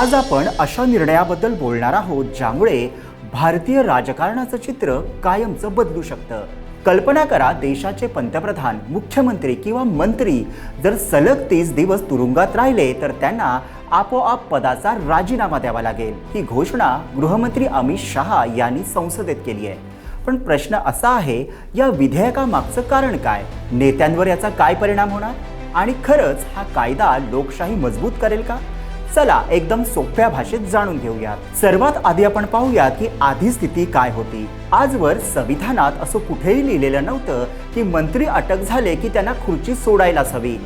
आज आपण अशा निर्णयाबद्दल बोलणार आहोत ज्यामुळे भारतीय राजकारणाचं चित्र कायमचं बदलू शकतं. कल्पना करा देशाचे पंतप्रधान मुख्यमंत्री किंवा मंत्री जर सलग तीस दिवस तुरुंगात राहिले तर त्यांना आपोआप पदाचा राजीनामा द्यावा लागेल. ही घोषणा गृहमंत्री अमित शहा यांनी संसदेत केली आहे. पण प्रश्न असा आहे या विधेयकामागचं कारण काय? नेत्यांवर याचा काय परिणाम होणार? आणि खरंच हा कायदा लोकशाही मजबूत करेल का? चला एकदम सोप्या भाषेत जाणून घेऊयात. सर्वात आधी आपण पाहूयात की आधी स्थिती काय होती. आजवर संविधानात असं कुठेही लिहिलेलं नव्हतं की मंत्री अटक झाले की त्यांना खुर्ची सोडायलाच हवी.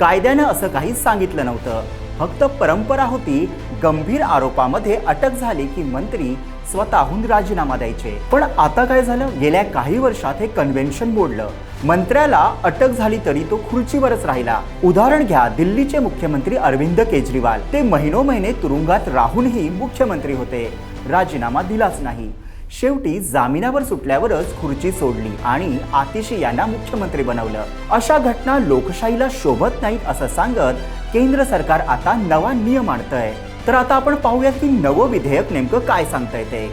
कायद्यानं असं काही सांगितलं नव्हतं. फक्त परंपरा होती गंभीर आरोपामध्ये अटक झाली की मंत्री स्वतःहून राजीनामा द्यायचे. पण आता काय झालं? गेल्या काही वर्षात हे कन्व्हेन्शन मोडलं. मंत्र्याला अटक झाली तरी तो खुर्चीवरच राहिला. उदाहरण घ्या दिल्लीचे मुख्यमंत्री अरविंद केजरीवाल. ते महिनो महिने तुरुंगात राहूनही मुख्यमंत्री होते. राजीनामा दिलाच नाही. शेवटी जामिनावर सुटल्यावरच खुर्ची सोडली आणि आतिशी यांना मुख्यमंत्री बनवलं. अशा घटना लोकशाहीला शोभत नाहीत असं सांगत केंद्र सरकार आता नवा नियम आणतंय. तर आता आपण पाहूयात की नवं विधेयक नेमकं काय सांगता येते.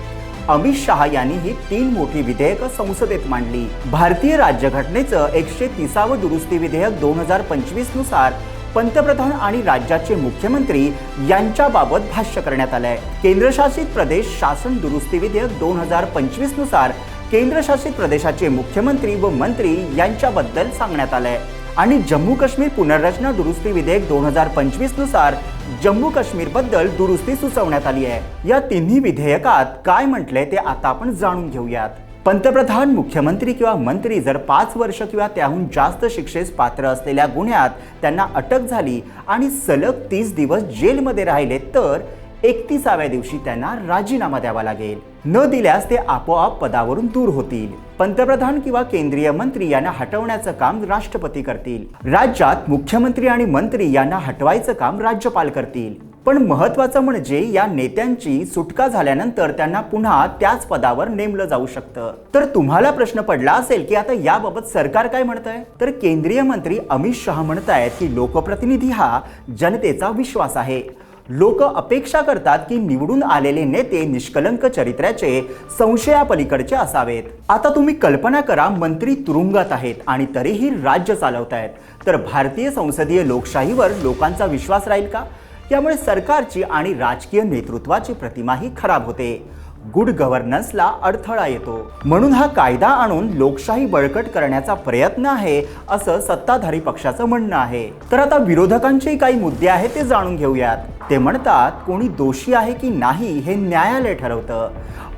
अमित शहा यांनी ही तीन मोठी विधेयकं संसदेत मांडली. भारतीय राज्यघटनेचं एकशे तिसावं दुरुस्ती विधेयक दोन हजार पंचवीसनुसार पंतप्रधान आणि राज्याचे मुख्यमंत्री यांच्याबाबत भाष्य करण्यात आलंय. केंद्रशासित प्रदेश शासन दुरुस्ती विधेयक दोन हजार पंचवीसनुसार केंद्रशासित प्रदेशाचे मुख्यमंत्री व मंत्री यांच्याबद्दल सांगण्यात आलंय. आणि जम्मू काश्मीर पुनर्रचना दुरुस्ती विधेयक दोन हजार पंचवीसनुसार जम्मू काश्मीरबद्दल दुरुस्ती सुचवण्यात आली आहे. या तिन्ही विधेयकात काय म्हटलंय ते आता आपण जाणून घेऊयात. पंतप्रधान मुख्यमंत्री किंवा मंत्री जर पाच वर्ष किंवा त्याहून जास्त शिक्षेस पात्र असलेल्या गुन्ह्यात त्यांना अटक झाली आणि सलग तीस दिवस जेलमध्ये राहिले तर एकतीसाव्या दिवशी त्यांना राजीनामा द्यावा लागेल. न दिल्यास ते आपोआप पदावरून दूर होतील. पंतप्रधान किंवा केंद्रीय मंत्री यांना हटवण्याचं काम राष्ट्रपती करतील. राज्यात मुख्यमंत्री आणि मंत्री यांना हटवायचं काम राज्यपाल करतील. पण महत्वाचं म्हणजे या नेत्यांची सुटका झाल्यानंतर त्यांना पुन्हा त्याच पदावर नेमलं जाऊ शकतं. तर तुम्हाला प्रश्न पडला असेल की आता याबाबत सरकार काय म्हणतंय? तर केंद्रीय मंत्री अमित शहा म्हणतायत की लोकप्रतिनिधी हा जनतेचा विश्वास आहे. लोक अपेक्षा करतात की निवडून आलेले नेते निष्कलंक चरित्र्याचे संशयापलीकडचे असावेत. आता तुम्ही कल्पना करा मंत्री तुरुंगात आहेत आणि तरीही राज्य चालवतायत. तर भारतीय संसदीय लोकशाहीवर लोकांचा विश्वास राहील का? यामुळे सरकारची आणि राजकीय नेतृत्वाची प्रतिमाही खराब होते. गुड गव्हर्नन्सला अडथळा येतो. म्हणून हा कायदा आणून लोकशाही बळकट करण्याचा प्रयत्न आहे असं सत्ताधारी पक्षाचं म्हणणं आहे. तर आता विरोधकांचे काही मुद्दे आहेत ते जाणून घेऊयात. ते म्हणतात कोणी दोषी आहे की नाही हे न्यायालय ठरवतं.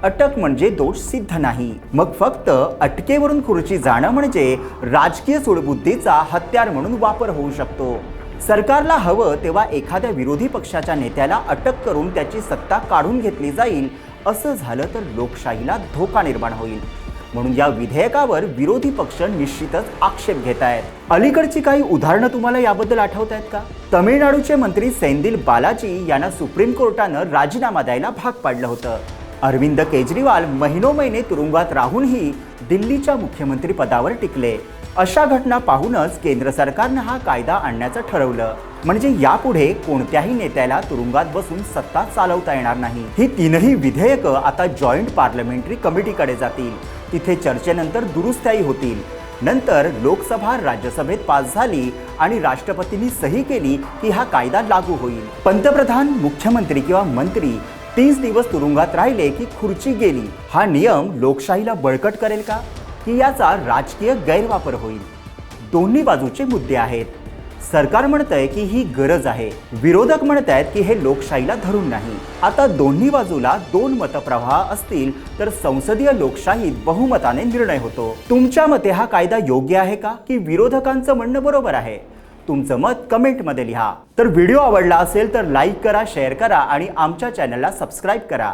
अटक म्हणजे दोष सिद्ध नाही. मग फक्त अटकेवरून खुर्ची जाणं म्हणजे राजकीय सुडबुद्धीचा हत्यार म्हणून वापर होऊ शकतो. सरकारला हवं तेव्हा एखाद्या विरोधी पक्षाच्या नेत्याला अटक करून त्याची सत्ता काढून घेतली जाईल असं झालं तर लोकशाहीला धोका निर्माण होईल. म्हणून या विधेयकावर विरोधी पक्ष निश्चितच आक्षेप घेत आहेत. अलीकडची काही उदाहरणं तुम्हाला याबद्दल आठवत आहेत का? तमिळनाडूचे मंत्री सेंदिल बालाजी यांना सुप्रीम कोर्टानं राजीनामा द्यायला भाग पाडलं होतं. अरविंद केजरीवाल महिनो महिने तुरुंगात राहूनही दिल्लीच्या मुख्यमंत्रीपदावर टिकले. अशा घटना पाहूनच केंद्र सरकारनं हा कायदा आणण्याचं ठरवलं. म्हणजे यापुढे कोणत्याही नेत्याला तुरुंगात बसून सत्ता चालवता येणार नाही. ही तीनही विधेयकं आता जॉईंट पार्लमेंटरी कमिटीकडे जातील. तिथे चर्चेनंतर दुरुस्त्याही होतील. नंतर लोकसभा राज्यसभेत पास झाली आणि राष्ट्रपतींनी सही केली की हा कायदा लागू होईल. पंतप्रधान मुख्यमंत्री किंवा मंत्री तीस दिवस तुरुंगात राहिले की खुर्ची गेली. हा नियम लोकशाहीला बळकट करेल का? की याचा राजकीय गैरवापर होईल? दोन्ही बाजूचे मुद्दे आहेत. सरकार म्हणतंय की ही गरज आहे. विरोधक म्हणत आहेत की हे लोकशाहीला धरून नाही. आता दोन्ही बाजूला दोन मतप्रवाह असतील तर संसदीय लोकशाहीत बहुमताने निर्णय होतो. तुमच्या मते हा कायदा योग्य आहे का? की विरोधकांचं म्हणणं बरोबर आहे? तुमचं मत कमेंटमध्ये लिहा. तर व्हिडिओ आवडला असेल तर लाईक करा शेअर करा आणि आमच्या चॅनलला सबस्क्राईब करा.